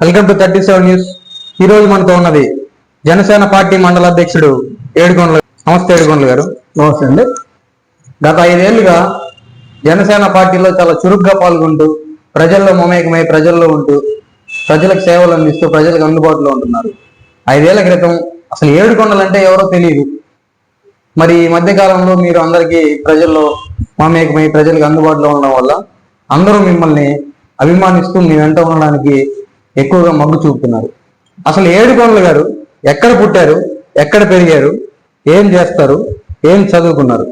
Welcome to thirty seven news. ఈ రోజు మనతో ఉన్నది జనసేన పార్టీ మండల అధ్యక్షుడు ఏడుకొండల నమస్తే ఏడుకొండల గారు. నమస్తే అండి. గత ఐదేళ్ళుగా జనసేన పార్టీలో చాలా చురుగ్గా పాల్గొంటూ ప్రజల్లో మమేకమై ప్రజల్లో ఉంటూ ప్రజలకు సేవలు అందిస్తూ ప్రజలకు అందుబాటులో ఉంటున్నారు. ఐదేళ్ళ క్రితం అసలు ఏడుకొండలు అంటే ఎవరో తెలియదు మరి ఈ మధ్య కాలంలో మీరు అందరికీ ప్రజల్లో మమేకమై ప్రజలకు అందుబాటులో ఉండడం వల్ల అందరూ మిమ్మల్ని అభిమానిస్తూ మీ వెంట ఉండడానికి ఎక్కువగా మగ్గు చూపుతున్నారు. అసలు ఏడుకొండలు గారు ఎక్కడ పుట్టారు ఎక్కడ పెరిగారు ఏం చేస్తారు ఏం చదువుకున్నారు?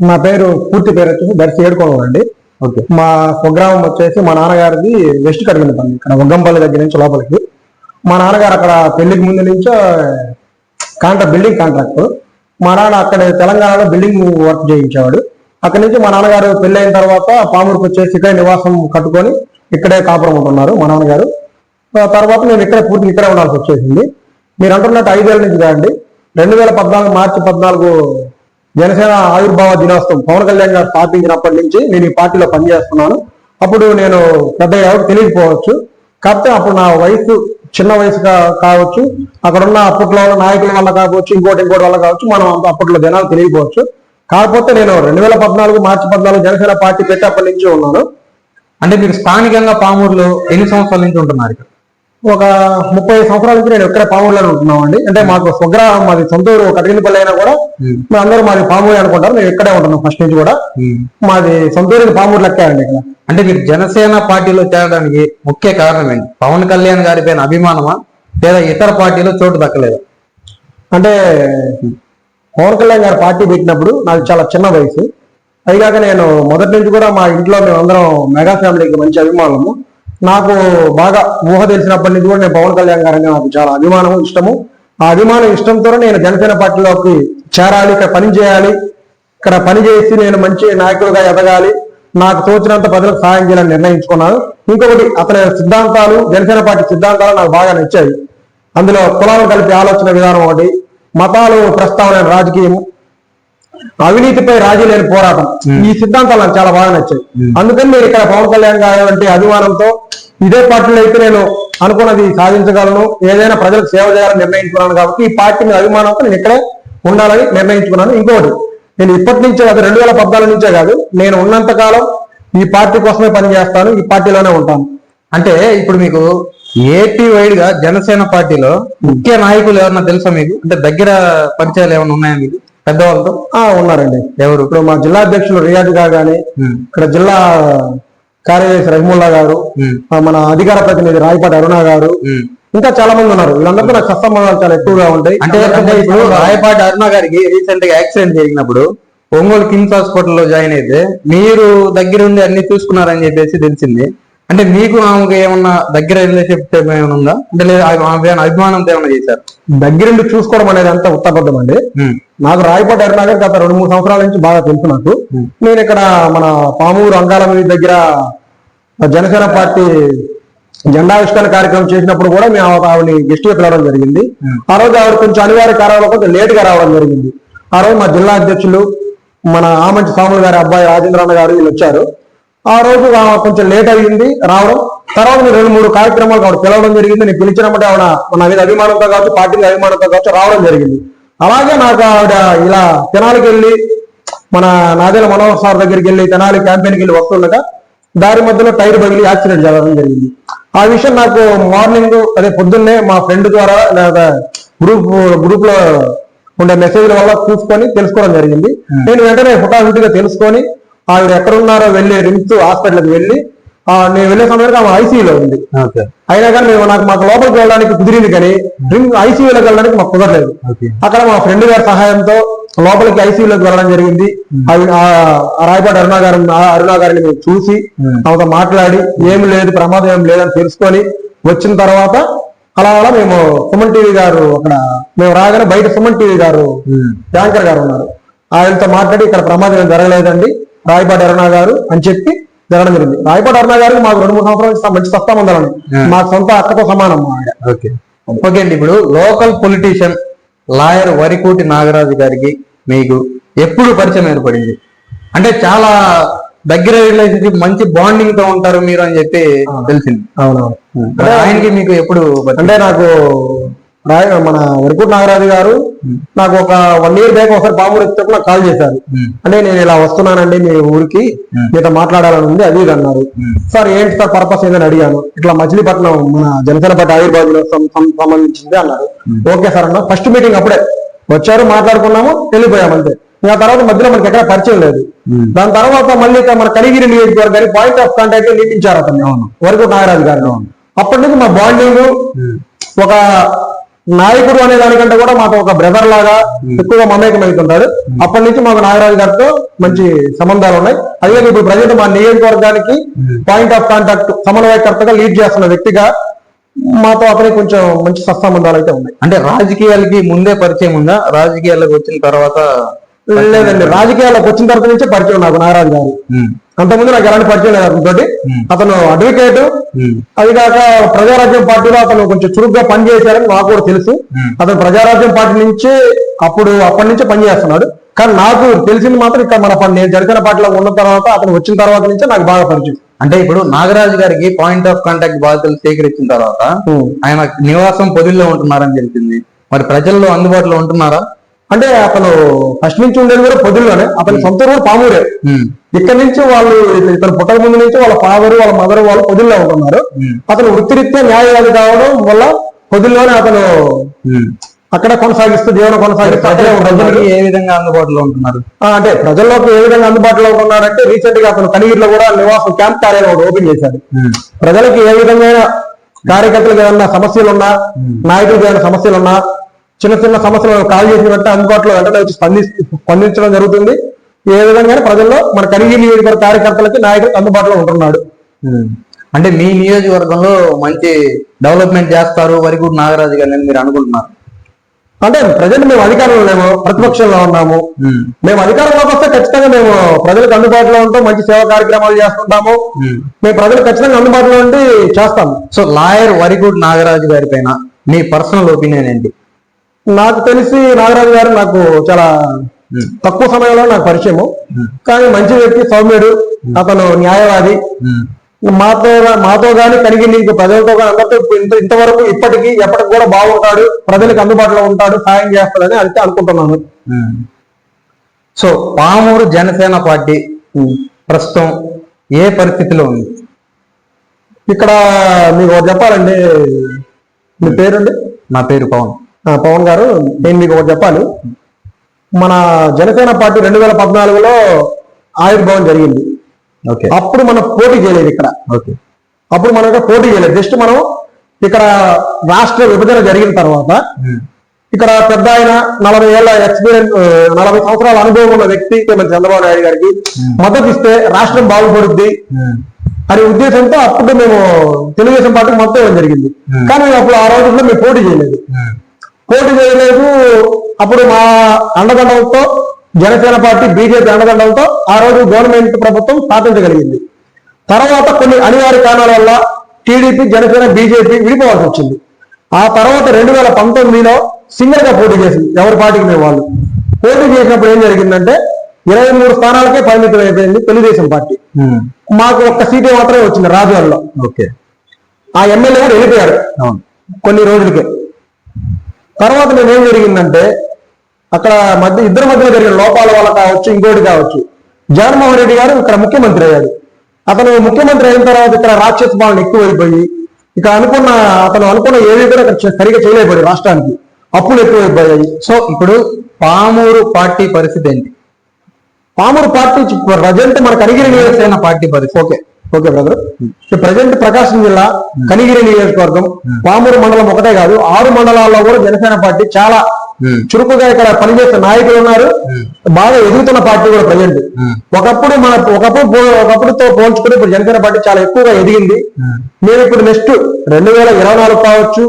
నా పేరు పూర్తి పేరు వచ్చేసి దర్శి ఏడుకోవడం అండి. ఓకే. మా స్వగ్రామం వచ్చేసి మా నాన్నగారిది వెస్ట్ కడిగినపల్లి ఇక్కడ ఒగ్గంపల్లి దగ్గర నుంచి లోపలికి. మా నాన్నగారు అక్కడ పెళ్ళికి ముందు నుంచో కాంట్రాక్ట్ బిల్డింగ్ కాంట్రాక్ట్. మా నాన్న అక్కడ తెలంగాణలో బిల్డింగ్ వర్క్ చేయించేవాడు. అక్కడి నుంచి మా నాన్నగారు పెళ్ళి అయిన తర్వాత పామూరుకు వచ్చేసి ఇక్కడే నివాసం కట్టుకొని ఇక్కడే కాపురం ఉంటున్నారు మా నాన్నగారు తర్వాత నేను ఇక్కడే పూర్తి ఇక్కడే ఉండాల్సి వచ్చేసింది. మీరు అంటున్నట్టు ఐదేళ్ళ నుంచి కాదండి రెండు వేల పద్నాలుగు మార్చి పద్నాలుగు జనసేన ఆవిర్భావ దినోత్సవం పవన్ కళ్యాణ్ గారు స్థాపించినప్పటి నుంచి నేను ఈ పార్టీలో పనిచేస్తున్నాను. అప్పుడు నేను పెద్ద ఎవరు తెలియకపోవచ్చు. కాకపోతే అప్పుడు నా వయసు చిన్న వయసు కావచ్చు. అక్కడ ఉన్న అప్పట్లో ఉన్న నాయకుల వల్ల కావచ్చు ఇంకోటి ఇంకోటి వల్ల కావచ్చు మనం అప్పట్లో జనాలు తెలియకపోవచ్చు. కాకపోతే నేను రెండు వేల పద్నాలుగు మార్చి పద్నాలుగు జనసేన పార్టీ పెట్టేప్పటి నుంచి ఉన్నాను. అంటే మీరు స్థానికంగా పామూరులో ఎన్ని సంవత్సరాల నుంచి ఉంటున్నారు ఇక్కడ? ఒక ముప్పై సంవత్సరాల నుంచి నేను ఎక్కడ పామూరులోనే ఉంటున్నామండి. అంటే మాకు స్వగ్రామం మాది సొంత ఊరు కటిగినపల్లి అయినా కూడా మేము అందరూ మాది పామూరు అనుకుంటారు. మేము ఇక్కడే ఉంటున్నాం ఫస్ట్ నుంచి కూడా. మాది సొంత ఊరికి పామూరు లెక్కే అండి ఇక్కడ. అంటే మీరు జనసేన పార్టీలో చేరడానికి ముఖ్య కారణం ఏంటి? పవన్ కళ్యాణ్ గారి పైన అభిమానమా? లేదా ఇతర పార్టీలో చోటు దక్కలేదు? అంటే పవన్ కళ్యాణ్ గారు పార్టీ పెట్టినప్పుడు నాకు చాలా చిన్న వయసు. అయిగాక నేను మొదటి నుంచి కూడా మా ఇంట్లో మేము అందరం మెగా ఫ్యామిలీకి మంచి అభిమానము. నాకు బాగా ఊహ తెలిసినప్పటి నుంచి కూడా నేను పవన్ కళ్యాణ్ గారు నాకు చాలా అభిమానము ఇష్టము. ఆ అభిమానం ఇష్టంతోనే నేను జనసేన పార్టీలోకి చేరాలి ఇక్కడ పని చేయాలి ఇక్కడ పని చేసి నేను మంచి నాయకుడిగా ఎదగాలి. నాకు తోచినంత ప్రజలకు సహాయం చేయాలని నిర్ణయించుకున్నాను. ఇంకొకటి అతని సిద్ధాంతాలు జనసేన పార్టీ సిద్ధాంతాలు నాకు బాగా నచ్చాయి. అందులో కులాలు కలిపి ఆలోచన విధానం ఒకటి మతాలు ప్రస్తావన రాజకీయం అవినీతిపై రాజీ లేని పోరాటం. ఈ సిద్ధాంతాలు నాకు చాలా బాగా నచ్చాయి. అందుకని నేను ఇక్కడ పవన్ కళ్యాణ్ గారు అంటే అభిమానంతో ఇదే పార్టీలో అయితే నేను అనుకున్నది సాధించగలను ఏదైనా ప్రజలకు సేవ చేయాలని నిర్ణయించుకున్నాను కాబట్టి ఈ పార్టీ మీద అభిమానంతో నేను ఇక్కడే ఉండాలని నిర్ణయించుకున్నాను. ఇంకోటి నేను ఇప్పటి నుంచే కాదు రెండు వేల పద్నాలుగు నుంచే కాదు నేను ఉన్నంత కాలం ఈ పార్టీ కోసమే పనిచేస్తాను ఈ పార్టీలోనే ఉంటాను. అంటే ఇప్పుడు మీకు ఏపీ వైడ్గా జనసేన పార్టీలో ముఖ్య నాయకులు ఎవరన్నా తెలుసా మీకు? అంటే దగ్గర పరిచయాలు ఏమైనా ఉన్నాయా మీకు? పెద్దవాళ్ళతో? ఆ ఉన్నారండి. ఎవరు? ఇప్పుడు మా జిల్లా అధ్యక్షులు రియాజ్ గారు కానీ ఇక్కడ జిల్లా కార్యదర్శి రహిముల్లా గారు మన అధికార ప్రతినిధి రాయపాటి అరుణ గారు. ఇంకా చాలా మంది ఉన్నారు. వీళ్ళందరితో నాకు సత్సంబంధాలు చాలా ఎక్కువగా ఉంటాయి. అంటే ఇప్పుడు రాయపాటి అరుణ గారికి రీసెంట్గా యాక్సిడెంట్ జరిగినప్పుడు ఒంగోలు కిమ్స్ హాస్పిటల్లో జాయిన్ అయితే మీరు దగ్గరుండి అన్ని చూసుకున్నారని చెప్పేసి తెలిసింది. అంటే మీకు ఆమెకు ఏమన్నా దగ్గర రిలేషన్షిప్ ఏమైనా ఉందా? అంటే లేదా అభిమానంతో ఏమైనా చేశారు? దగ్గరుండి చూసుకోవడం అనేది అంతా ఉత్తబద్ధం అండి. నాకు రాయపాటి అరుణ గారు గత రెండు మూడు సంవత్సరాల నుంచి బాగా తెలుసు నాకు. నేను ఇక్కడ మన పామూరు మీద దగ్గర జనసేన పార్టీ జెండావిష్కరణ కార్యక్రమం చేసినప్పుడు కూడా మేము ఆవిడ- ఆవిడని గెస్ట్గా పిలవడం జరిగింది. ఆ రోజు ఆవిడ కొంచెం అనివార్య కారణాల కొంచెం లేట్గా రావడం జరిగింది. ఆ రోజు మా జిల్లా అధ్యక్షులు మన ఆమంచి స్వాములు గారి అబ్బాయి రాజేంద్రన్న గారు వీళ్ళు వచ్చారు. ఆ రోజు కొంచెం లేట్ అయ్యింది రావడం. తర్వాత నేను రెండు మూడు కార్యక్రమాలు ఆవిడ పిలవడం జరిగింది. నేను పిలిచినప్పుడు ఆవిడ నా మీద అభిమానంతో కావచ్చు పార్టీ మీద అభిమానంతో కావచ్చు రావడం జరిగింది. అలాగే నాకు ఆవిడ ఇలా తెనాలికి వెళ్ళి మన నాదేల మనోహర్ సార్ దగ్గరికి వెళ్ళి తెనాలి క్యాంపెయిన్కి వెళ్ళి వస్తుండగా దారి మధ్యలో టైర్ పగిలి యాక్సిడెంట్ జరగడం జరిగింది. ఆ విషయం నాకు మార్నింగ్ అదే పొద్దున్నే మా ఫ్రెండ్ ద్వారా లేదా గ్రూప్ గ్రూప్లో ఉండే మెసేజ్ల వల్ల చూసుకొని తెలుసుకోవడం జరిగింది. నేను వెంటనే హుటాహుటిగా తెలుసుకొని ఆవిడ ఎక్కడున్నారో వెళ్ళి రిమ్స్ హాస్పిటల్కి వెళ్ళి ఆ, నేను వెళ్ళే సమయానికి ఆమె ఐసీయూలో ఉంది. అయినా కానీ మేము నాకు మాకు లోపలికి వెళ్ళడానికి కుదిరింది కానీ డ్రింక్ ఐసీయూలోకి వెళ్ళడానికి మాకు కుదరలేదు. అక్కడ మా ఫ్రెండ్ గారి సహాయంతో లోపలికి ఐసీయూలోకి వెళ్ళడం జరిగింది. రాయపాటి అరుణ గారు ఆ అరుణ గారిని మేము చూసి. ఆమెతో మాట్లాడి ఏమి లేదు ప్రమాదం ఏం లేదని తెలుసుకొని వచ్చిన తర్వాత అలా అలా మేము సుమన్ టీవీ గారు అక్కడ మేము రాగానే బయట సుమన్ టీవీ గారు యాంకర్ గారు ఉన్నారు. ఆయనతో మాట్లాడి ఇక్కడ ప్రమాదం ఏం జరగలేదండి. రాయపాటి అరుణ గారు అని చెప్పి జరగడం జరిగింది. రాయపాటి అరుణ గారికి మాకు రెండు మూడు సంవత్సరాల మంచి సత్తా Hmm. మా సొంత అక్కతో సమానం ఓకే. ఓకే అండి ఇప్పుడు local politician lawyer Varikoti Nagaraju గారికి మీకు ఎప్పుడు పరిచయం ఏర్పడింది? అంటే చాలా దగ్గర రిలేషన్షిప్ మంచి బాండింగ్తో ఉంటారు మీరు అని చెప్పి తెలిసింది. అవునవును. ఆయనకి మీకు ఎప్పుడు అంటే నాకు రాయ మన వరకుట్ నాగరాజు గారు నాకు ఒక వన్ ఇయర్ బ్యాక్ ఒకసారి పామూరు వచ్చేటప్పుడు నాకు కాల్ చేశారు. అంటే నేను ఇలా వస్తున్నానండి మీ ఊరికి. మీతో మాట్లాడాలని ఉంది అది అన్నారు. సార్ ఏంటి సార్ పర్పస్ ఏందని అడిగాను. ఇట్లా మచిలీపట్నం మన జనసేన పార్టీ ఆవిర్భావం సంబంధించింది అన్నారు. ఓకే సార్ అన్న. ఫస్ట్ మీటింగ్ అప్పుడే. వచ్చారు మాట్లాడుకున్నాము వెళ్ళిపోయాము అంతే ఇంకా తర్వాత మధ్యలో మనకి ఎక్కడ పరిచయం లేదు. దాని తర్వాత మళ్ళీ మన కలిగిరి నియోజకవర్గానికి పాయింట్ ఆఫ్ కాంటాక్ట్ నియమించారు అతను. వరకు నాగరాజు గారు. అప్పటి నుంచి మా బాండింగ్ ఒక నాయకుడు అనే దానికంటే కూడా మాకు ఒక బ్రదర్ లాగా ఎక్కువగా మమేకం అవుతుంటాడు అప్పటి నుంచి మాకు నాగరాజు గారితో మంచి సంబంధాలు ఉన్నాయి. అదే ఇప్పుడు ప్రజెంట్ మా నియోజకవర్గానికి పాయింట్ ఆఫ్ కాంటాక్ట్ సమన్వయకర్తగా లీడ్ చేస్తున్న వ్యక్తిగా మాతో అతనికి కొంచెం మంచి సత్సంబంధాలు అయితే ఉన్నాయి. అంటే రాజకీయాలకి ముందే పరిచయం ఉందా? రాజకీయాలకు వచ్చిన తర్వాత లేదండి. రాజకీయాల్లోకి వచ్చిన తర్వాత నుంచే పరిచయం నాకు నాగరాజు గారు. అంతకుముందు నాకు ఎలాంటి పరిచయం లేదు అతనితోటి. అతను అడ్వకేట్ అది కాక ప్రజారాజ్యం పార్టీలో అతను కొంచెం చురుగ్గా పనిచేశారని నాకు కూడా తెలుసు. అతను ప్రజారాజ్యం పార్టీ నుంచి అప్పుడు అప్పటి నుంచే పనిచేస్తున్నాడు. కానీ నాకు తెలిసింది మాత్రం ఇక్కడ మన పని నేను జనసేన పార్టీలో ఉన్న తర్వాత అతను వచ్చిన తర్వాత నుంచే నాకు బాగా పరిచయం. అంటే ఇప్పుడు నాగరాజు గారికి పాయింట్ ఆఫ్ కాంటాక్ట్ బాధ్యతలు స్వీకరించిన తర్వాత. ఆయన నివాసం పొదిల్లో ఉంటున్నారని తెలిసింది. మరి ప్రజల్లో అందుబాటులో ఉంటున్నారా? అంటే అతను ఫస్ట్ నుంచి ఉండేది కూడా పొద్దుల్లోనే. అతని సొంత ఊరు పామూరే. ఇక్కడ నుంచి వాళ్ళు ఇతను పుట్టక ముందు నుంచి వాళ్ళ ఫాదర్ వాళ్ళ మదర్ వాళ్ళు పొదిల్లో ఉంటున్నారు. అతను వృత్తిరీత్యా న్యాయవాది కావడం వల్ల పొదిల్లోనే అతను. అక్కడ కొనసాగిస్తూ జీవనం కొనసాగిస్తూ ప్రజలకి ఏ విధంగా అందుబాటులో ఉంటున్నారు? అంటే ప్రజల్లోకి ఏ విధంగా అందుబాటులో ఉన్నాడంటే రీసెంట్గా అతను కనిగిరిలో కూడా నివాసం క్యాంప్ కార్యాలయం ఒకటి ఓపెన్ ఉమ్, ప్రజలకి ఏ విధమైన కార్యకర్తలకు ఏదైనా సమస్యలు ఉన్నా నాయకులకు ఏదైనా సమస్యలు ఉన్నా చిన్న చిన్న సమస్యలు కాల్ చేసిన వెంటనే అందుబాటులో వెంటనే వచ్చి స్పంది స్పందించడం జరుగుతుంది. ఏ విధంగా ప్రజల్లో మన కనిగిరి నియోజకవర్గ కార్యకర్తలకి నాయకులకు అందుబాటులో ఉంటున్నాడు. అంటే మీ నియోజకవర్గంలో మంచి డెవలప్మెంట్ చేస్తారు వరకూరు నాగరాజు గారిని అని మీరు అనుకుంటున్నారు. అంటే ప్రజెంట్ మేము అధికారంలో లేము ప్రతిపక్షంలో ఉన్నాము. మేము. అధికారంలోకి వస్తే ఖచ్చితంగా మేము ప్రజలకు అందుబాటులో ఉంటాం మంచి సేవా కార్యక్రమాలు చేస్తుంటాము. మేము. ప్రజలకు ఖచ్చితంగా అందుబాటులో ఉండి చేస్తాము. సో లాయర్ వరిగూడ్ నాగరాజు గారి పైన మీ పర్సనల్ ఒపీనియన్ ఏంటి? నాకు తెలిసి నాగరాజు గారు నాకు చాలా తక్కువ సమయంలో నాకు పరిచయము. కానీ మంచి వ్యక్తి సౌమ్యుడు అతను న్యాయవాది. మాతో మాతో గాని కలిగి నీకు ప్రజలతో గాని అందరితో ఇంత ఇంతవరకు ఇప్పటికీ ఎప్పటికి కూడా బాగుంటాడు ప్రజలకు అందుబాటులో ఉంటాడు సాయం చేస్తాడని అయితే అనుకుంటున్నాను. సో పామూరు జనసేన పార్టీ ప్రస్తుతం ఏ పరిస్థితిలో ఉంది? ఇక్కడ మీకు చెప్పాలండి. మీ పేరండి? నా పేరు పవన్. పవన్ గారు నేను మీకు ఒకటి చెప్పాలి. మన జనసేన పార్టీ రెండు వేల పద్నాలుగులో ఆవిర్భావం జరిగింది. అప్పుడు మనం పోటీ చేయలేదు ఇక్కడ. అప్పుడు మనం పోటీ చేయలేదు. జస్ట్ మనం ఇక్కడ రాష్ట్ర విభజన జరిగిన తర్వాత ఇక్కడ పెద్ద ఆయన నలభై ఏళ్ళ ఎక్స్పీరియన్స్ నలభై సంవత్సరాల అనుభవం ఉన్న వ్యక్తి మన చంద్రబాబు నాయుడు గారికి మద్దతు ఇస్తే రాష్ట్రం బాగుపడుద్ది అనే ఉద్దేశంతో అప్పుడు మేము తెలుగుదేశం పార్టీకి మొత్తం ఇవ్వడం జరిగింది. కానీ అప్పుడు ఆ రోజుల్లో మేము పోటీ చేయలేదు. పోటీ చేయలేదు అప్పుడు మా అండదండలతో జనసేన పార్టీ బీజేపీ అండదండలతో ఆ రోజు గవర్నమెంట్ ప్రభుత్వం స్థాపించగలిగింది తర్వాత కొన్ని అనివార్య కారణాల వల్ల టీడీపీ జనసేన బీజేపీ విడిపోవాల్సి వచ్చింది. ఆ తర్వాత రెండు వేల పంతొమ్మిదిలో సింగిల్గా పోటీ చేసింది ఎవరి పార్టీకి మేము వాళ్ళు. పోటీ చేసినప్పుడు ఏం జరిగిందంటే ఇరవై మూడు స్థానాలకే పరిమితం అయిపోయింది తెలుగుదేశం పార్టీ. మాకు ఒక్క సీటే మాత్రమే వచ్చింది రాజువాడలో. ఓకే. ఆ ఎమ్మెల్యే కూడా వెళ్ళిపోయాడు. అవును. కొన్ని రోజులకే. తర్వాత నేను ఏం జరిగిందంటే అక్కడ మధ్య ఇద్దరి మధ్యలో జరిగిన లోపాల వల్ల కావచ్చు ఇంకోటి కావచ్చు. జగన్మోహన్ రెడ్డి గారు ఇక్కడ ముఖ్యమంత్రి అయ్యాడు. అతను ముఖ్యమంత్రి అయిన తర్వాత ఇక్కడ రాక్షస పాలన ఎక్కువైపోయి ఇక అనుకున్న అతను అనుకున్న ఏవి కూడా సరిగా చేయలేకపోయి రాష్ట్రానికి. అప్పులు ఎక్కువైపోయాయి. సో ఇప్పుడు పామూరు పార్టీ పరిస్థితి ఏంటి? పామూరు పార్టీ ప్రజెంట్ మనకు అనిగిరి నియోజక పార్టీ పరిస్థితి. Okay. Okay brother present Prakasam జిల్లా కనిగిరి నియోజకవర్గం. పామూరు మండలం ఒకటే కాదు ఆరు మండలాల్లో కూడా జనసేన పార్టీ చాలా ఉమ్, చురుకుగా ఇక్కడ పనిచేసే నాయకులు ఉన్నారు. బాగా ఎదుగుతున్న పార్టీ కూడా ప్రజెంట్ ఒకప్పుడు మన ఒకప్పుడు ఒకప్పుడుతో పోల్చుకుని ఇప్పుడు జనసేన పార్టీ చాలా ఎక్కువగా ఎదిగింది. మేము ఇప్పుడు నెక్స్ట్ రెండు వేల ఇరవై నాలుగు కావచ్చు.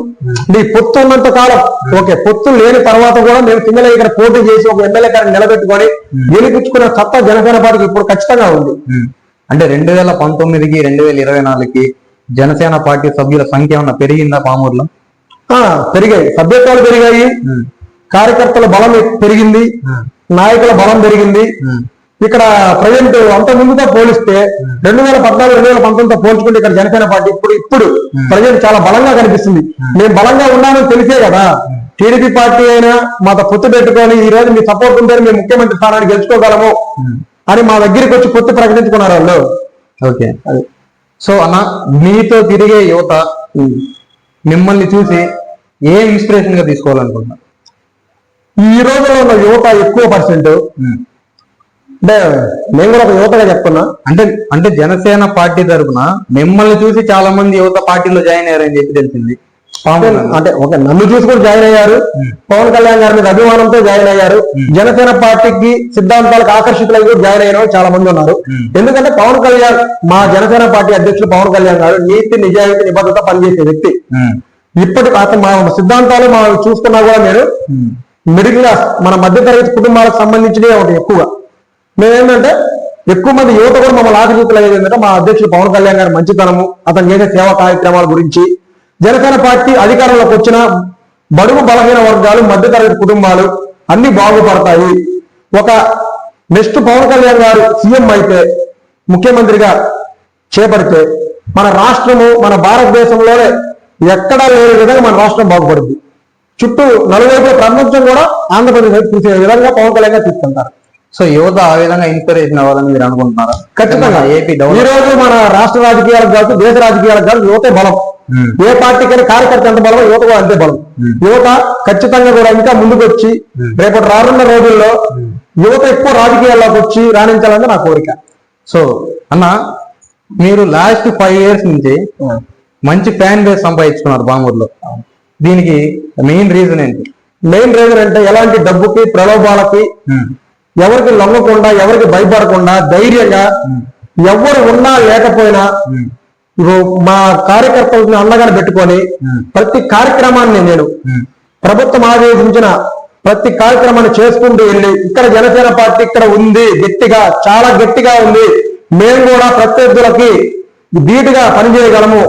నీ పొత్తు ఉన్నంత కాలం. ఓకే పొత్తు లేని తర్వాత కూడా మేము సింగల్ ఇక్కడ పోటీ చేసి ఒక ఎమ్మెల్యే గారిని నిలబెట్టుకొని గెలిపించుకునే సత్తా జనసేన పార్టీకి ఇప్పుడు ఖచ్చితంగా ఉంది. అంటే రెండు వేల పంతొమ్మిదికి రెండు వేల ఇరవై నాలుగుకి జనసేన పార్టీ సభ్యుల సంఖ్య ఏమన్నా పెరిగిందా పామూరులో? ఆ పెరిగాయి. సభ్యత్వాలు పెరిగాయి. కార్యకర్తల బలం పెరిగింది. నాయకుల బలం పెరిగింది. ఇక్కడ ప్రజెంట్ అంత ముందుతో పోలిస్తే రెండు వేల పద్నాలుగు రెండు వేల పంతొమ్మిదితో పోల్చుకుంటే ఇక్కడ జనసేన పార్టీ ఇప్పుడు ఇప్పుడు ప్రజెంట్ చాలా బలంగా కనిపిస్తుంది. మేము బలంగా ఉన్నామని తెలిసే కదా. టీడీపీ పార్టీ అయినా మాతో పొత్తు పెట్టుకొని ఈ రోజు మీ సపోర్ట్ ఉంటే మేము ముఖ్యమంత్రి స్థానాన్ని గెలుచుకోగలము. అని మా దగ్గరికి వచ్చి పొత్తు ప్రకటించుకున్నారు వాళ్ళు. ఓకే. సో అన్న మీతో తిరిగే యువత మిమ్మల్ని చూసి ఏ ఇన్స్పిరేషన్గా తీసుకోవాలనుకుంటున్నారు? ఈ రోజుల్లో ఉన్న యువత ఎక్కువ పర్సెంట్ అంటే నేను కూడా ఒక యువతగా చెప్తున్నా. అంటే అంటే జనసేన పార్టీ తరపున మిమ్మల్ని చూసి చాలా మంది యువత పార్టీలో జాయిన్ అయ్యారని చెప్పి తెలిసింది. అంటే ఒక నన్ను చూసుకొని జాయిన్ అయ్యారు. పవన్ కళ్యాణ్ గారి మీద అభిమానంతో జాయిన్ అయ్యారు. జనసేన పార్టీకి సిద్ధాంతాలకు ఆకర్షితులై కూడా జాయిన్ అయిన చాలా మంది ఉన్నారు. ఎందుకంటే పవన్ కళ్యాణ్ మా జనసేన పార్టీ అధ్యక్షుడు పవన్ కళ్యాణ్ గారు నీతి నిజాయితీ నిబద్ధత పనిచేసే వ్యక్తి. ఇప్పటి అతను మా సిద్ధాంతాలు మా చూసుకున్నా కూడా నేను ఉమ్, మిడిల్ క్లాస్ మన మధ్యతరగతి కుటుంబాలకు సంబంధించినవి ఒకటి ఎక్కువ మేమేంటంటే ఎక్కువ మంది యువత కూడా మమ్మల్ని ఆకర్షితులు అయ్యేది ఏంటంటే మా అధ్యక్షుడు పవన్ కళ్యాణ్ గారి మంచితనము అతను చేసే సేవా కార్యక్రమాల గురించి జనసేన పార్టీ అధికారంలోకి వచ్చిన బడుగు బలహీన వర్గాలు మధ్యతరగతి కుటుంబాలు అన్ని బాగుపడతాయి. ఒక నెక్స్ట్ పవన్ కళ్యాణ్ గారు సీఎం అయితే ముఖ్యమంత్రిగా చేపడితే మన రాష్ట్రము మన భారతదేశంలోనే ఎక్కడా లేని విధంగా మన రాష్ట్రం బాగుపడుద్ది. చుట్టూ నలువైపు ప్రపంచం కూడా ఆంధ్రప్రదేశ్ చూసే విధంగా పవన్ కళ్యాణ్ గారు తీసుకుంటారు. సో యువత ఆ విధంగా ఇన్స్పిరేషన్ అవ్వాలని మీరు అనుకుంటున్నారా? ఖచ్చితంగా. ఏపీ ఈ రోజు మన రాష్ట్ర రాజకీయాలకు కావచ్చు దేశ రాజకీయాలకు కావచ్చు యువతే బలం. ఏ పార్టీకైనా కార్యకర్త ఎంత బలం యువత కూడా అంతే బలం. యువత ఖచ్చితంగా కూడా ఇంకా ముందుకు వచ్చి రేపటి రానున్న రోజుల్లో యువత ఎక్కువ రాజకీయాల్లోకి వచ్చి రాణించాలని నా కోరిక. సో అన్న మీరు లాస్ట్ ఫైవ్ ఇయర్స్ నుంచి మంచి ఫ్యాన్ బేస్ సంపాదించుకున్నారు బామూరులో దీనికి మెయిన్ రీజన్ ఏంటి? మెయిన్ రీజన్ అంటే ఎలాంటి డబ్బుకి ప్రలోభాలకి ఎవరికి లొంగకుండా ఎవరికి భయపడకుండా ధైర్యంగా ఎవరు ఉన్నా లేకపోయినా ఇగో మా కార్యకర్తలను అండగా పెట్టుకొని ప్రతి కార్యక్రమాన్ని నేను ప్రభుత్వం ఆదేశించిన ప్రతి కార్యక్రమాన్ని చేసుకుంటూ వెళ్ళి ఇక్కడ జనసేన పార్టీ ఇక్కడ ఉంది గట్టిగా చాలా గట్టిగా ఉంది. మేము కూడా ప్రత్యర్థులకి ధీటుగా పనిచేయగలము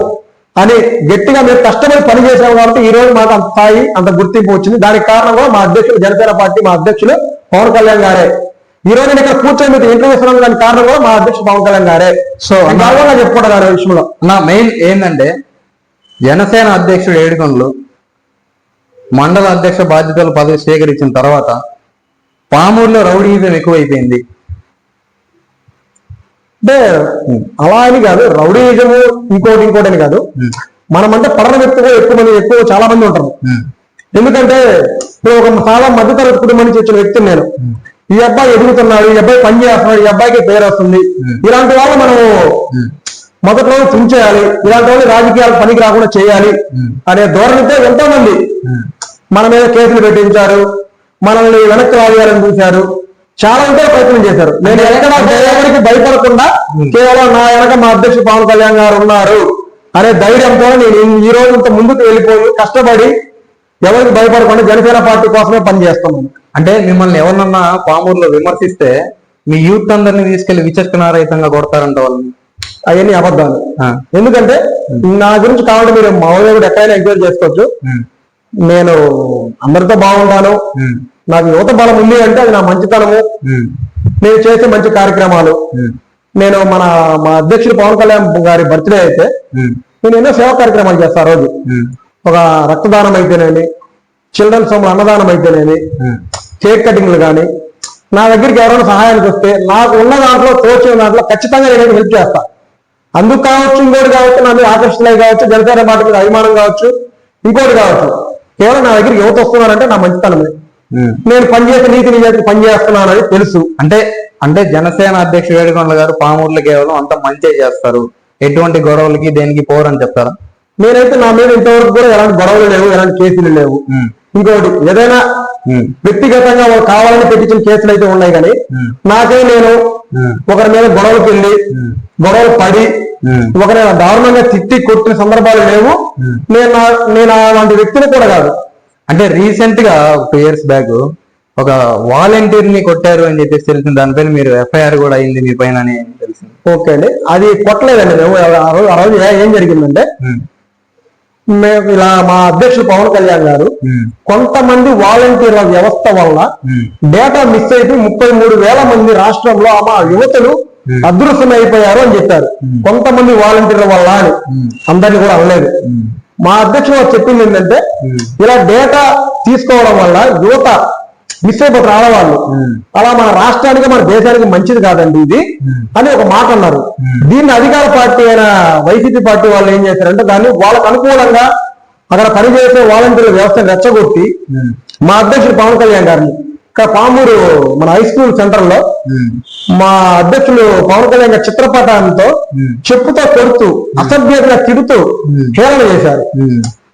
అని గట్టిగా మేము కష్టపడి పనిచేసాము కాబట్టి ఈ రోజు మాకు అంత స్థాయి అంత గుర్తింపు వచ్చింది. దానికి కారణం కూడా మా అధ్యక్షులు జనసేన పార్టీ మా అధ్యక్షులు పవన్ కళ్యాణ్ గారే. ఈ రోజు నేను ఇక్కడ కూర్చొని మీకు ఇంటర్వ్యూ ఇస్తున్నాను దానికి కారణం కూడా మా అధ్యక్షుడు పవన్ కళ్యాణ్ గారే. సో గర్వంగా చెప్పుకుంటాను ఆ విషయంలో. నా మెయిన్ ఏంటంటే జనసేన అధ్యక్షుడు ఏడుకొండలు మండల అధ్యక్ష బాధ్యతలు పదవి స్వీకరించిన తర్వాత పామూరులో రౌడీజం ఎక్కువైపోయింది. అంటే అలా అని కాదు రౌడీజము ఇంకోటి ఇంకోటి అని కాదు. మనం అంటే పడన వ్యక్తిగా ఎక్కువ మంది ఎక్కువ చాలా మంది ఉంటారు ఎందుకంటే ఇప్పుడు ఒక చాలా మధ్యతరగతి కుటుంబం నుంచి వచ్చిన వ్యక్తిని నేను. ఈ అబ్బాయి ఎదుగుతున్నాడు ఈ అబ్బాయి పని చేస్తున్నాడు ఈ అబ్బాయికి పేరు వస్తుంది. ఇలాంటి వాళ్ళు మనం మొదట్లో తుంచేయాలి. ఇలాంటి వాళ్ళు రాజకీయాలకు పనికి రాకుండా చేయాలి అనే ధోరణితో ఎంతో మంది మన మీద కేసులు పెట్టించారు మనల్ని వెనక్కి లాగేయాలని చూశారు. చాలా ఉంటే ప్రయత్నం చేశారు. నేను ఎక్కడ ఎవరికి భయపడకుండా కేవలం నా వెనక మా అధ్యక్షుడు పవన్ కళ్యాణ్ గారు ఉన్నారు అనే ధైర్యంతో నేను ఈ రోజు ఇంత ముందుకు వెళ్ళిపోయి కష్టపడి ఎవరికి భయపడకుండా జనసేన పార్టీ కోసమే పనిచేస్తున్నాను. అంటే మిమ్మల్ని ఎవరినన్నా పామూరులో విమర్శిస్తే మీ యూత్ అందరినీ తీసుకెళ్ళి విచక్షణారహితంగా కొడతారంట వాళ్ళని. అవన్నీ అబద్ధాలు. ఎందుకంటే నా గురించి కావాలంటే మీరు మామూలుగా కూడా ఎక్కడైనా ఎంక్వైరీ చేసుకోవచ్చు. నేను అందరితో బాగుంటాను. నాకు యువత బలం ఉంది అంటే అది నా మంచితనము. నేను చేసే మంచి కార్యక్రమాలు. నేను మన మా అధ్యక్షుడు పవన్ కళ్యాణ్ గారి బర్త్డే అయితే నేను ఎన్నో సేవా కార్యక్రమాలు చేస్తా రోజు. ఒక రక్తదానం అయితేనేమి చిల్డ్రన్స్ హోమ్ అన్నదానం అయితేనేమి కేక్ కటింగ్లు కానీ నా దగ్గరికి ఎవరైనా సహాయానికి వస్తే నాకు ఉన్న దాంట్లో తోచిన దాంట్లో ఖచ్చితంగా నేను హెల్ప్ చేస్తా. అందుకు కావచ్చు ఇంకోటి కావచ్చు నా మీద ఆకర్షణలై కావచ్చు జనసేన పార్టీ మీద అభిమానం కావచ్చు ఇంకోటి కావచ్చు. కేవలం నా దగ్గరికి యువత వస్తున్నారంటే నా మంచితనమే. నేను పనిచేసే నీతి నిజానికి పనిచేస్తున్నానని తెలుసు. అంటే అంటే జనసేన అధ్యక్షుడు ఏడుకొండల గారు పామూరులో కేవలం అంత మంచి చేస్తారు. ఎటువంటి గొడవలకి దేనికి పోరని చెప్తారా? నేనైతే నా మీద ఇంతవరకు కూడా ఎలాంటి గొడవలు లేవు ఎలాంటి కేసులు లేవు. ఇంకోటి ఏదైనా వ్యక్తిగతంగా కావాలని పెట్టించిన కేసులు అయితే ఉన్నాయి కానీ నాకే నేను ఒకరి మీద గొడవలకు వెళ్ళి గొడవలు పడి ఒకరి దారుణంగా తిట్టి కొట్టిన సందర్భాలు లేవు. నేను నేను అలాంటి వ్యక్తిని కూడా కాదు. అంటే రీసెంట్గా టూ ఇయర్స్ బ్యాక్ ఒక వాలంటీర్ని కొట్టారు అని చెప్పేసి తెలిసింది. దానిపైన మీరు ఎఫ్ఐఆర్ కూడా అయింది మీ పైన అని తెలిసింది. ఓకే అండి. అది కొట్టలేదండి మేము. ఆ రోజు ఏ- జరిగిందంటే మేము ఇలా మా అధ్యక్షుడు పవన్ కళ్యాణ్ గారు కొంతమంది వాలంటీర్ల వ్యవస్థ వల్ల డేటా మిస్ అయిపోయి ముప్పై మూడు వేల మంది రాష్ట్రంలో మా యువతులు అదృశ్యం అయిపోయారు అని చెప్పారు. కొంతమంది వాలంటీర్ల వల్ల అని. అందరినీ కూడా అనలేదు. మా అధ్యక్షుడు చెప్పింది ఏంటంటే ఇలా డేటా తీసుకోవడం వల్ల యువత మిస్ అయిపోతారు ఆడవాళ్ళు. అలా మన రాష్ట్రానికి మన దేశానికి మంచిది కాదండి ఇది. అని ఒక మాట అన్నారు. దీన్ని అధికార పార్టీ అయిన వైసీపీ పార్టీ వాళ్ళు ఏం చేశారంటే దాన్ని వాళ్ళకు అనుకూలంగా అక్కడ పనిచేసే వాలంటీర్ల వ్యవస్థను రెచ్చగొట్టి మా అధ్యక్షుడు పవన్ కళ్యాణ్ గారిని ఇక్కడ పామూరు మన హై స్కూల్ సెంటర్లో మా అధ్యక్షులు పవన్ కళ్యాణ్ గారి చిత్రపటాలతో ఉమ్, చెప్పుతో కొడుతూ అసభ్యతగా తిడుతూ హేళన చేశారు.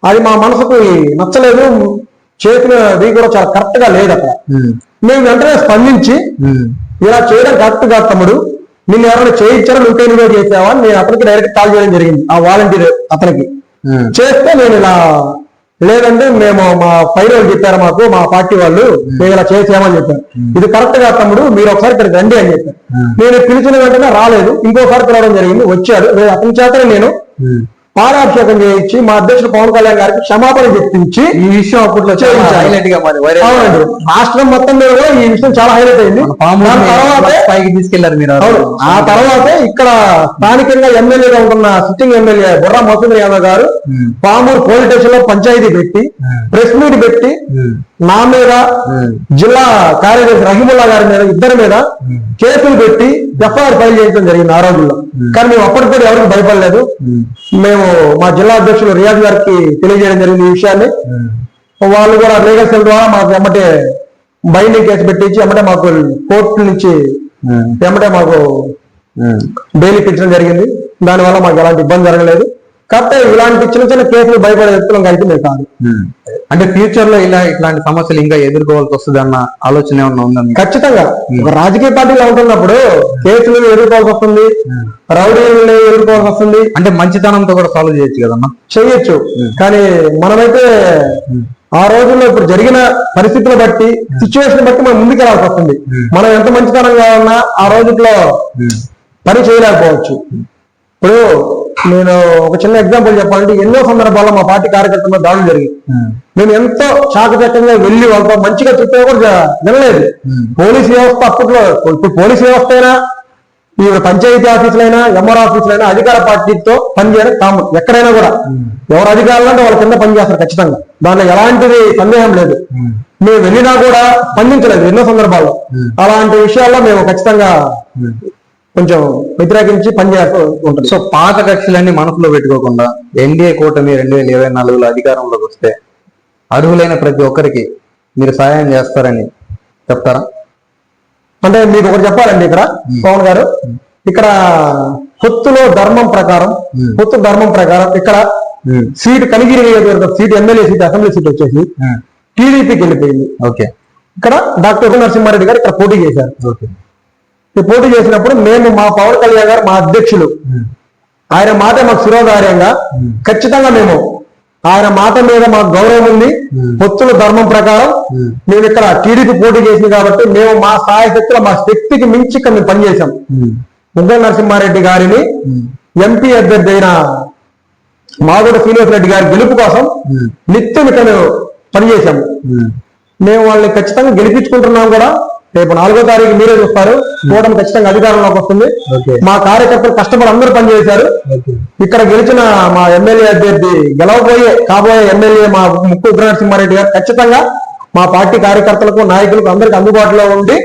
అది మా మనసుకు నచ్చలేదు. చేసినది కూడా చాలా కరెక్ట్గా లేదు అక్కడ. మేము వెంటనే స్పందించి ఇలా చేయడం కరెక్ట్ కాదు తమ్ముడు నిన్ను ఎవరైనా చేయించారా నువ్వు ఇన్వైట్ చేసావా? నేను అతనికి డైరెక్ట్ కాల్ చేయడం జరిగింది ఆ వాలంటీర్ అతనికి. చేస్తే నేను ఇలా లేదంటే మేము మా పైన వాళ్ళు చెప్పారు మాకు మా పార్టీ వాళ్ళు మేము ఇలా చేసామని చెప్పారు. ఇది కరెక్ట్గా తమ్ముడు మీరు ఒకసారి ఇక్కడికి రండి అని చెప్పారు. నేను పిలిచిన వెంటనే రాలేదు ఇంకోసారి పిలవడం జరిగింది వచ్చాడు అతని చేతనే నేను పాలాభిషేకం చేయించి మా అధ్యక్షుడు పవన్ కళ్యాణ్ గారికి క్షమాపణ చెప్పించి ఈ విషయం అప్పట్లో. హైలైట్గా రాష్ట్రం మొత్తం మీద కూడా ఈ విషయం చాలా హైలైట్ అయింది. పైకి తీసుకెళ్ళారు మీరు ఆ తర్వాతే ఇక్కడ స్థానికంగా ఎమ్మెల్యేగా ఉంటున్న సిట్టింగ్ ఎమ్మెల్యే బుర్రా మసూద్ యాదవ్ గారు పామూరు పోలీస్ స్టేషన్లో పంచాయతీ పెట్టి ప్రెస్ మీట్ పెట్టి నా మీద జిల్లా కార్యదర్శి రహీముల్లా గారి మీద ఇద్దరి మీద కేసులు పెట్టి ఎఫ్ఐఆర్ ఫైల్ చేయడం జరిగింది ఆ రోజుల్లో కానీ మేము అప్పటికి కూడా ఎవరికి భయపడలేదు. మేము. మా జిల్లా అధ్యక్షులు రియాజ్ గారికి తెలియజేయడం జరిగింది ఈ విషయాన్ని. వాళ్ళు కూడా లీగల్ సెల్ ద్వారా మాకు ఎమ్మటే బైండింగ్ కేసు పెట్టించి ఎమ్మటే మాకు కోర్టు నుంచి ఎమ్మటే మాకు. బెయిల్ ఇప్పించడం జరిగింది. దానివల్ల మాకు ఎలాంటి ఇబ్బంది జరగలేదు. కాకపోతే ఇలాంటి చిన్న చిన్న కేసులు భయపడే వ్యక్తులం అయితే మేము కాదు. అంటే ఫ్యూచర్లో ఇలా ఇట్లాంటి సమస్యలు ఇంకా ఎదుర్కోవాల్సి వస్తుంది అన్న ఆలోచన ఏమన్నా ఉందా మీకు? ఖచ్చితంగా. ఒక రాజకీయ పార్టీలో ఉంటున్నప్పుడు కేసులు ఎదుర్కోవాల్సి వస్తుంది రౌడీలని ఎదుర్కోవాల్సి వస్తుంది. అంటే మంచితనంతో కూడా సాల్వ్ చేయొచ్చు కదన్నా? చేయొచ్చు. కానీ మనమైతే ఆ రోజుల్లో ఇప్పుడు జరిగిన పరిస్థితులు బట్టి సిచ్యువేషన్ బట్టి మనం ముందుకు వెళ్ళాల్సి వస్తుంది మనం ఎంత మంచితనంగా ఉన్నా ఆ రోజుల్లో పని చేయలేకపోవచ్చు. ఇప్పుడు నేను ఒక చిన్న ఎగ్జాంపుల్ చెప్పాలంటే ఎన్నో సందర్భాల్లో మా పార్టీ కార్యకర్తల దాడులు జరిగాయి. ఉమ్, మేము ఎంతో చాకచక్యంగా వెళ్ళి వాళ్ళతో మంచిగా చెప్పే కూడా వినలేదు. పోలీస్ వ్యవస్థ అప్పట్లో ఇప్పుడు పోలీస్ వ్యవస్థ అయినా ఈ పంచాయతీ ఆఫీసులైనా ఎంఆర్ ఆఫీసులైనా అధికార పార్టీతో పనిచేయడం కామన్ ఎక్కడైనా కూడా. ఎవరు అధికారులు అంటే వాళ్ళ కింద పనిచేస్తారు ఖచ్చితంగా. దాంట్లో ఎలాంటిది సందేహం లేదు. మేము వెళ్ళినా కూడా స్పందించలేదు ఎన్నో సందర్భాల్లో. అలాంటి విషయాల్లో మేము ఖచ్చితంగా. కొంచెం వ్యతిరేకించి పనిచేస్తూ ఉంటుంది సో పాత కక్షలన్నీ మనసులో పెట్టుకోకుండా ఎన్డీఏ కూటమి రెండు వేల ఇరవై నాలుగులో అధికారంలోకి వస్తే అర్హులైన ప్రతి ఒక్కరికి మీరు సహాయం చేస్తారని చెప్తారా? అంటే మీకు ఒకటి చెప్పాలండి ఇక్కడ పవన్ గారు. ఇక్కడ పొత్తులో ధర్మం ప్రకారం. పొత్తు ధర్మం ప్రకారం ఇక్కడ సీట్ కనిగిరి నియోజకవర్గం seat MLA seat assembly seat వచ్చేసి టీడీపీకి వెళ్ళిపోయింది. ఓకే. ఇక్కడ డాక్టర్ నరసింహారెడ్డి గారు ఇక్కడ పోటీ చేశారు. ఓకే. పోటీ చేసినప్పుడు మేము మా పవన్ కళ్యాణ్ గారు మా అధ్యక్షులు. ఆయన మాట మాకు శిరోధార్యంగా. ఖచ్చితంగా మేము. ఆయన మాట మీద మాకు గౌరవం ఉంది. పొత్తుల ధర్మం ప్రకారం మేము ఇక్కడ టీడీపీ పోటీ చేసింది కాబట్టి మేము మా సాయశక్తుల మా శక్తికి మించి ఇక్కడ మేము పనిచేశాం. ఉమ్, ముగ్గల నరసింహారెడ్డి గారిని ఎంపీ అభ్యర్థి అయిన మాగోడ శ్రీనివాస్ రెడ్డి గారి గెలుపు కోసం నిత్యం ఇక్కడ పనిచేశాము మేము వాళ్ళని ఖచ్చితంగా గెలిపించుకుంటున్నాం కూడా. రేపు నాలుగో తారీఖు మీరే చూస్తారు. కూటమి ఖచ్చితంగా అధికారంలోకి వస్తుంది. మా కార్యకర్తలు కష్టపడి అందరూ పనిచేశారు. ఇక్కడ గెలిచిన మా ఎమ్మెల్యే అభ్యర్థి గెలవబోయే కాబోయే ఎమ్మెల్యే మా ముక్కు ఉగ్రనరసింహారెడ్డి గారు ఖచ్చితంగా మా పార్టీ కార్యకర్తలకు నాయకులకు అందరికి అందుబాటులో ఉండి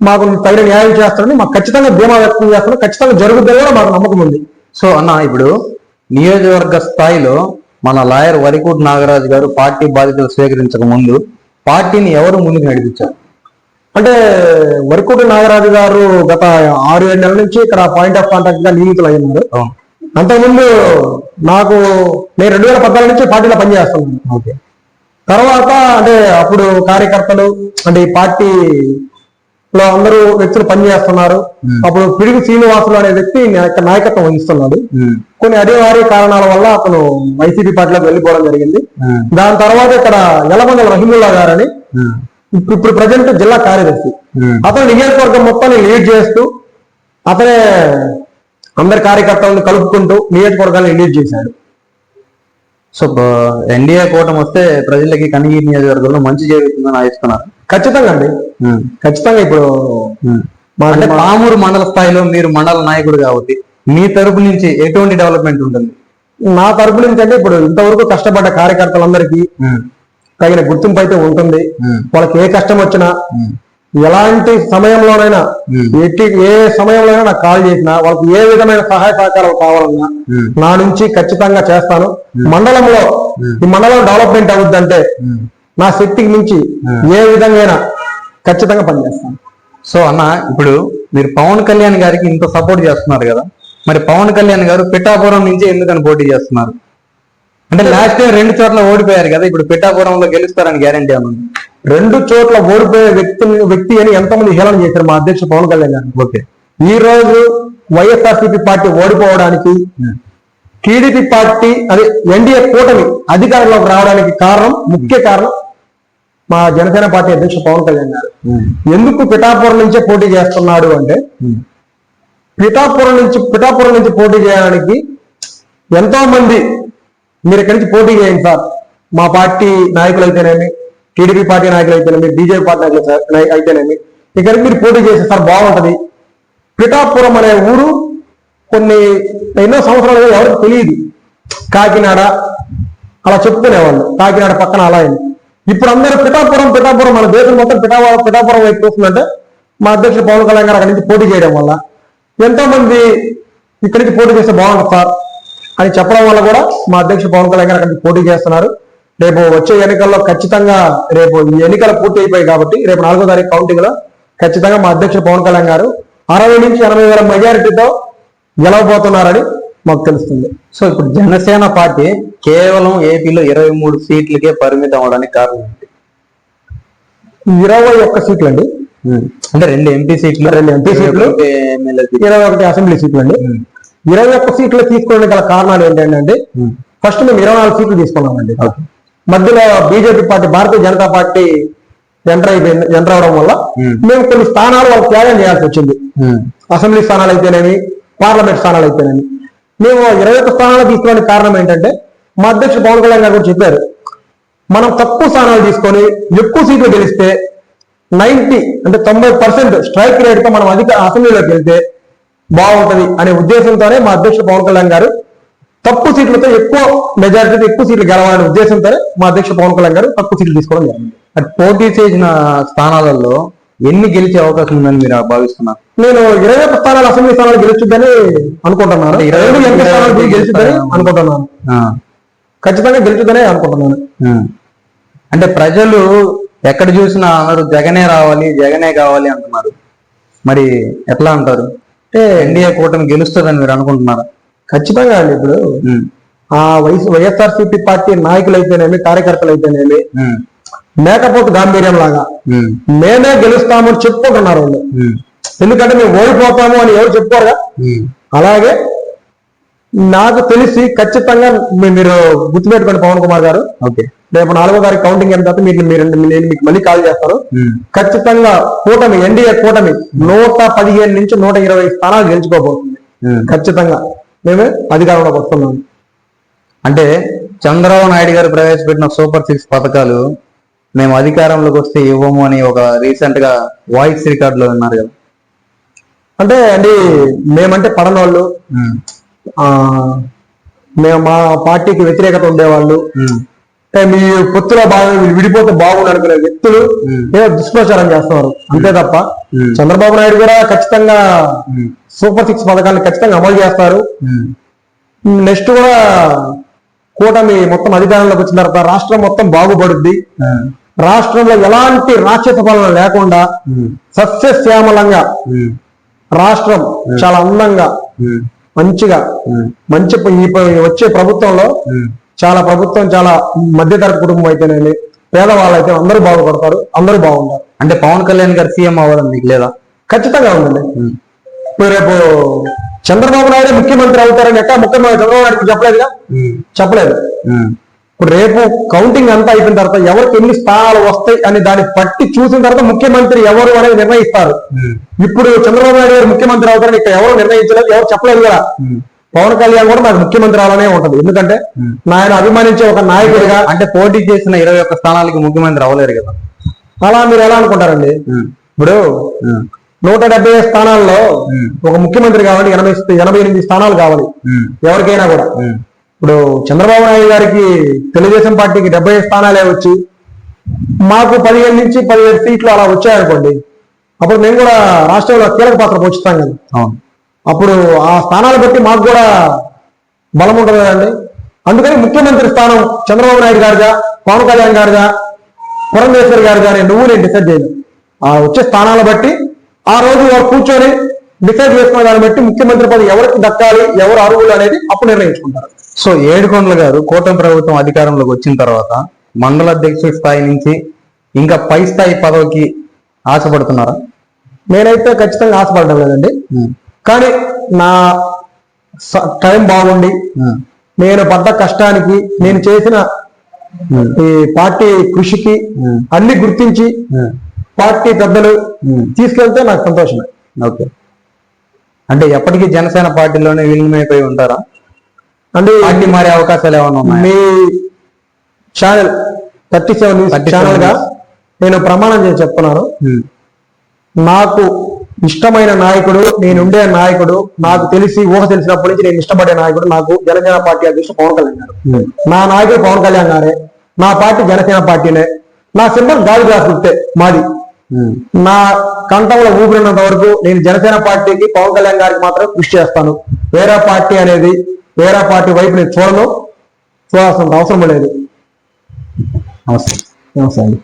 మాకు తగిన న్యాయం చేస్తారని మాకు ఖచ్చితంగా ధీమా వ్యక్తం చేస్తాను ఖచ్చితంగా జరుగుతుందని కూడా మాకు నమ్మకం ఉంది. సో అన్న ఇప్పుడు నియోజకవర్గ స్థాయిలో మన లాయర్ వరికోటి నాగరాజు గారు పార్టీ బాధ్యతలు స్వీకరించక ముందు పార్టీని ఎవరు ముందుకు నడిపించారు? అంటే వరకుటి నాగరాజు గారు గత ఆరు ఏడు నెలల నుంచి ఇక్కడ పాయింట్ ఆఫ్ కాంటాక్ట్గా నియమితులు అయ్యారు అంతకుముందు నాకు నేను రెండు వేల పద్నాలుగు నుంచి పార్టీలో పనిచేస్తున్నాను. తర్వాత అంటే అప్పుడు కార్యకర్తలు అంటే ఈ పార్టీలో అందరూ వ్యక్తులు పనిచేస్తున్నారు. అప్పుడు పిడుగు శ్రీనివాసులు అనే వ్యక్తి నాయక- నాయకత్వం వహిస్తున్నాడు. కొన్ని అనివార్య కారణాల వల్ల అతను వైసీపీ పార్టీలోకి వెళ్ళిపోవడం జరిగింది. దాని తర్వాత ఇక్కడ యలమంగళ రహీముల్లా గారని ఇప్పుడు ఇప్పుడు ప్రజెంట్ జిల్లా కార్యదర్శి. ఉమ్, అతను నియోజకవర్గం మొత్తాన్ని లీడ్ చేస్తూ అతనే అందరి కార్యకర్తలను కలుపుకుంటూ నియోజకవర్గాన్ని లీడ్ చేశాడు. సో ఎన్డీఏ కూటమి వస్తే ప్రజలకి కనిగిరి నియోజకవర్గంలో మంచి జరుగుతుందని ఆశిస్తున్నారు ఖచ్చితంగా అండి. ఖచ్చితంగా ఇప్పుడు మా అంటే పామూరు మండల స్థాయిలో మీరు మండల నాయకుడు కాబట్టి మీ తరపు నుంచి ఎటువంటి డెవలప్మెంట్ ఉంటుంది? నా తరపు నుంచి అంటే ఇప్పుడు ఇంతవరకు కష్టపడ్డ కార్యకర్తలందరికీ తగిన గుర్తింపు అయితే ఉంటుంది వాళ్ళకి ఏ కష్టం వచ్చినా ఎలాంటి సమయంలోనైనా ఎట్టి ఏ సమయంలోనైనా నాకు కాల్ చేసినా వాళ్ళకి ఏ విధమైన సహాయ సహకారాలు కావాలన్నా నా నుంచి ఖచ్చితంగా చేస్తాను. మండలంలో ఈ మండలం డెవలప్మెంట్ అవుద్దంటే నా శక్తికి మించి ఏ విధంగా ఖచ్చితంగా పనిచేస్తాను. సో అన్న ఇప్పుడు మీరు పవన్ కళ్యాణ్ గారికి ఇంత సపోర్ట్ చేస్తున్నారు కదా. మరి పవన్ కళ్యాణ్ గారు పిఠాపురం నుంచి ఎందుకని పోటీ చేస్తున్నారు? అంటే లాస్ట్ టైం రెండు చోట్ల ఓడిపోయారు కదా ఇప్పుడు పిఠాపురంలో గెలుస్తారని గ్యారంటీ ఉంది? రెండు చోట్ల ఓడిపోయే వ్యక్తి వ్యక్తి అని ఎంతమంది హేళన చేశారు మా అధ్యక్షుడు పవన్ కళ్యాణ్ గారు? ఓకే. ఈ రోజు వైఎస్ఆర్సీపీ పార్టీ ఓడిపోవడానికి టీడీపీ పార్టీ అదే ఎన్డీఏ కూటమి అధికారంలోకి రావడానికి కారణం ముఖ్య కారణం మా జనసేన పార్టీ అధ్యక్షుడు పవన్ కళ్యాణ్ గారు. ఎందుకు పిఠాపురం నుంచే పోటీ చేస్తున్నాడు అంటే పిఠాపురం నుంచి పిఠాపురం నుంచి పోటీ చేయడానికి ఎంతో మంది మీరు ఇక్కడి నుంచి పోటీ చేయండి సార్? మా పార్టీ నాయకులు అయితేనేమి టీడీపీ పార్టీ నాయకులు అయితేనేమి బీజేపీ పార్టీ నాయకులు అయితేనేమి ఇక్కడికి మీరు పోటీ చేస్తే సార్ బాగుంటుంది. పిఠాపురం అనే ఊరు కొన్ని ఎన్నో సంవత్సరాలుగా ఎవరికి తెలియదు. కాకినాడ అలా చెప్పుకునేవాళ్ళు. కాకినాడ పక్కన అలా అయింది. ఇప్పుడు అందరూ పిఠాపురం పిఠాపురం మన దేశం మొత్తం పిఠాపురం పిఠాపురం వైపు చూస్తుందంటే మా అధ్యక్షుడు పవన్ కళ్యాణ్ గారు అక్కడి నుంచి పోటీ చేయడం వల్ల ఎంతోమంది ఇక్కడికి నుంచి పోటీ చేస్తే బాగుంటుంది సార్. అని చెప్పడం వల్ల కూడా మా అధ్యక్షుడు పవన్ కళ్యాణ్ గారు అక్కడి నుంచి పోటీ చేస్తున్నారు. రేపు వచ్చే ఎన్నికల్లో ఖచ్చితంగా రేపు ఈ ఎన్నికలు పూర్తి అయిపోయాయి కాబట్టి రేపు నాలుగో తారీఖు కౌంటింగ్లో ఖచ్చితంగా మా అధ్యక్షుడు పవన్ కళ్యాణ్ గారు అరవై నుంచి ఎనభై వేల మెజారిటీతో గెలవబోతున్నారని మాకు తెలుస్తుంది. సో ఇప్పుడు జనసేన పార్టీ కేవలం ఏపీలో ఇరవై మూడు సీట్లకే పరిమితం అవడానికి కారణం ఏంటి? ఇరవై ఒక్క సీట్లు అండి అంటే రెండు ఎంపీ సీట్లు రెండు. ఎమ్మెల్యే సీట్లు ఇరవై ఒకటి అసెంబ్లీ సీట్లు అండి ఇరవై ఒక్క సీట్లు తీసుకోవడానికి గల కారణాలు ఏంటంటే ఫస్ట్ మేము ఇరవై నాలుగు సీట్లు తీసుకున్నామండి. మధ్యలో BJP party Bharatiya Janata party enter అయిపోయింది ఎంటర్ అవడం వల్ల. మేము. కొన్ని స్థానాలు వాళ్ళకి త్యాగం చేయాల్సి వచ్చింది. అసెంబ్లీ స్థానాలు అయితేనేమి పార్లమెంట్ స్థానాలు అయితేనేమి. మేము ఇరవై ఒక్క స్థానాలు తీసుకోవడానికి కారణం ఏంటంటే మా అధ్యక్షుడు పవన్ కళ్యాణ్ గారు కూడా చెప్పారు మనం తక్కువ స్థానాలు తీసుకొని ఎక్కువ సీట్లు గెలిస్తే నైన్టీ అంటే తొంభై పర్సెంట్ స్ట్రైక్ రేట్తో మనం అధిక అసెంబ్లీలోకి వెళ్తే బాగుంటది అనే ఉద్దేశంతోనే మా అధ్యక్షుడు పవన్ కళ్యాణ్ గారు తక్కువ సీట్లతో ఎక్కువ మెజారిటీతో ఎక్కువ సీట్లు గెలవాలనే ఉద్దేశంతోనే మా అధ్యక్షుడు పవన్ కళ్యాణ్ గారు తక్కువ సీట్లు తీసుకోవడం జరిగింది. అటు పోటీ చేసిన స్థానాలలో ఎన్ని గెలిచే అవకాశం ఉందని మీరు భావిస్తున్నారు? నేను ఇరవై ఒక్క స్థానాలు అసెంబ్లీ స్థానాలు గెలుచుద్దని అనుకుంటున్నాను. ఇరవై ఎంపీ స్థానాలు గెలుచుద్దని అనుకుంటున్నాను. ఖచ్చితంగా గెలుచుద్దనే అనుకుంటున్నాను. అంటే ప్రజలు ఎక్కడ చూసినా అందరూ జగనే రావాలి జగనే కావాలి అంటున్నారు. మరి ఎట్లా అంటారు? అంటే ఎన్డీఏ కూటమి గెలుస్తుందని మీరు అనుకుంటున్నారా? ఖచ్చితంగా అండి ఇప్పుడు. ఆ వయసు వైఎస్ఆర్సీపీ పార్టీ నాయకులు అయితేనేమి కార్యకర్తలు అయితేనేమి మేకపోతు గాంభీర్యం లాగా మేమే గెలుస్తామని చెప్పుకుంటున్నారు వాళ్ళు. ఎందుకంటే మేము ఓడిపోతాము అని ఎవరు చెప్పుకోరుగా? ఉమ్, అలాగే నాకు తెలిసి ఖచ్చితంగా మీరు గుర్తుపెట్టుకోండి పవన్ కుమార్ గారు. ఓకే. రేపు నాలుగో తారీఖు కౌంటింగ్ అయిన తర్వాత మీరు మీరు నేను మీకు మళ్ళీ కాల్ చేస్తాను. ఖచ్చితంగా కూటమి ఎన్డీఏ కూటమి నూట పదిహేను నుంచి నూట ఇరవై స్థానాలు గెలుచుకోబోతుంది. ఖచ్చితంగా. మేమే అధికారంలోకి వస్తున్నాం. అంటే చంద్రబాబు నాయుడు గారు ప్రవేశపెట్టిన సూపర్ సిక్స్ పథకాలు మేము అధికారంలోకి వస్తే ఇవ్వము అని ఒక రీసెంట్గా వాయిస్ రికార్డ్లో ఉన్నారు కదా. అంటే అండి మేమంటే పడనోళ్ళు. మేము మా పార్టీకి వ్యతిరేకత ఉండేవాళ్ళు. మీ పొత్తులో బాగా విడిపోతే బాగుండు అనుకునే వ్యక్తులు. ఏదో దుష్ప్రచారం చేస్తున్నారు. అంతే తప్ప. చంద్రబాబు నాయుడు కూడా ఖచ్చితంగా సూపర్ సిక్స్ పథకాలను ఖచ్చితంగా అమలు చేస్తారు. నెక్స్ట్ కూడా కూటమి మొత్తం అధికారంలోకి వచ్చిన తర్వాత రాష్ట్రం మొత్తం బాగుపడుద్ది. రాష్ట్రంలో ఎలాంటి రాక్షస పాలన లేకుండా సస్యశ్యామలంగా రాష్ట్రం చాలా అందంగా మంచిగా మంచి ఈ వచ్చే ప్రభుత్వంలో. చాలా ప్రభుత్వం చాలా మధ్యతరగతి కుటుంబం అయితేనేమి పేదవాళ్ళు అయితే అందరూ బాగుపడతారు అందరూ బాగుంటారు. అంటే పవన్ కళ్యాణ్ గారు సీఎం అవ్వాలని మీకు లేదా? ఖచ్చితంగా ఉందండి. ఇప్పుడు రేపు చంద్రబాబు నాయుడు ముఖ్యమంత్రి అవుతారని ఎక్కడ ముఖ్యమంత్రి చంద్రబాబు నాయుడు చెప్పలేదుగా? చెప్పలేదు. ఇప్పుడు రేపు కౌంటింగ్ అంతా అయిపోయిన తర్వాత ఎవరికి ఎన్ని స్థానాలు వస్తాయి అని దాన్ని పట్టి చూసిన తర్వాత ముఖ్యమంత్రి ఎవరు అనేది నిర్ణయిస్తారు. ఇప్పుడు చంద్రబాబు నాయుడు గారు ముఖ్యమంత్రి అవుతారని ఇక్కడ ఎవరు నిర్ణయించలేదు ఎవరు చెప్పలేదు కదా. పవన్ కళ్యాణ్ కూడా నాకు ముఖ్యమంత్రి అలానే ఉంటది. ఎందుకంటే నాయన అభిమానించే ఒక నాయకుడిగా అంటే పోటీ చేసిన ఇరవై ఒక్క స్థానాలకి ముఖ్యమంత్రి అవ్వలేరు కదా. అలా మీరు ఎలా అనుకుంటారండి? ఇప్పుడు నూట డెబ్బై ఐదు స్థానాల్లో ఒక ముఖ్యమంత్రి కావాలి ఎనభై ఎనభై ఎనిమిది స్థానాలు కావాలి. ఎవరికైనా కూడా. ఇప్పుడు చంద్రబాబు నాయుడు గారికి తెలుగుదేశం పార్టీకి డెబ్బై ఐదు స్థానాలే వచ్చి మాకు పదిహేను నుంచి పదిహేడు సీట్లు అలా వచ్చాయనుకోండి అప్పుడు మేము కూడా రాష్ట్రంలో కీలక పాత్ర పోషిస్తాం కదా. అప్పుడు ఆ స్థానాలు బట్టి మాకు కూడా బలం ఉంటుంది కదండి. అందుకని ముఖ్యమంత్రి స్థానం చంద్రబాబు నాయుడు గారిగా పవన్ కళ్యాణ్ గారిగా పురంధేశ్వరి గారు గారి నువ్వు నేను డిసైడ్ చేయను. ఆ వచ్చే స్థానాలు బట్టి ఆ రోజు వారు కూర్చొని డిసైడ్ చేసుకున్న దాన్ని బట్టి ముఖ్యమంత్రి పదవి ఎవరికి దక్కాలి ఎవరు అర్హులు అనేది అప్పుడు నిర్ణయించుకుంటారు. సో ఏడుకొండల గారు కూటమి ప్రభుత్వం అధికారంలోకి వచ్చిన తర్వాత మండల అధ్యక్షుడి స్థాయి నుంచి ఇంకా పై స్థాయి పదవికి ఆశపడుతున్నారా? నేనైతే ఖచ్చితంగా ఆశపడడం లేదండి. కానీ నా టైం బాగుండి నేను పడ్డ కష్టానికి నేను చేసిన ఈ పార్టీ కృషికి అన్ని గుర్తించి పార్టీ పెద్దలు తీసుకెళ్తే నాకు సంతోషమే. ఓకే. అంటే ఎప్పటికీ జనసేన పార్టీలోనే విలీనమైపోయి ఉంటారా? అంటే మారే అవకాశాలు ఏమైనా మీ ఛానల్ థర్టీ సెవెన్ న్యూస్ 37 ఛానల్గా. నేను ప్రమాణం చేసి చెప్తున్నాను ఉమ్. నాకు ఇష్టమైన నాయకుడు నేను ఉండే నాయకుడు నాకు తెలిసి ఊహ తెలిసినప్పటి నుంచి నేను ఇష్టపడే నాయకుడు నాకు జనసేన పార్టీ అధ్యక్షుడు పవన్ కళ్యాణ్ గారు ఉమ్. నా నాయకుడు పవన్ కళ్యాణ్ గారే నా పార్టీ జనసేన పార్టీనే నా సింబల్ గాలి గ్లాస్ గుర్తే మాది. నా కంఠంలో ఊపిరినంత వరకు నేను జనసేన పార్టీకి పవన్ కళ్యాణ్ గారికి మాత్రం కృషి చేస్తాను. వేరే పార్టీ అనేది వేరే పార్టీ వైపు నేను చూడను. చూడాల్సిన అవసరం లేదు. నమస్తే. నమస్తే అండి.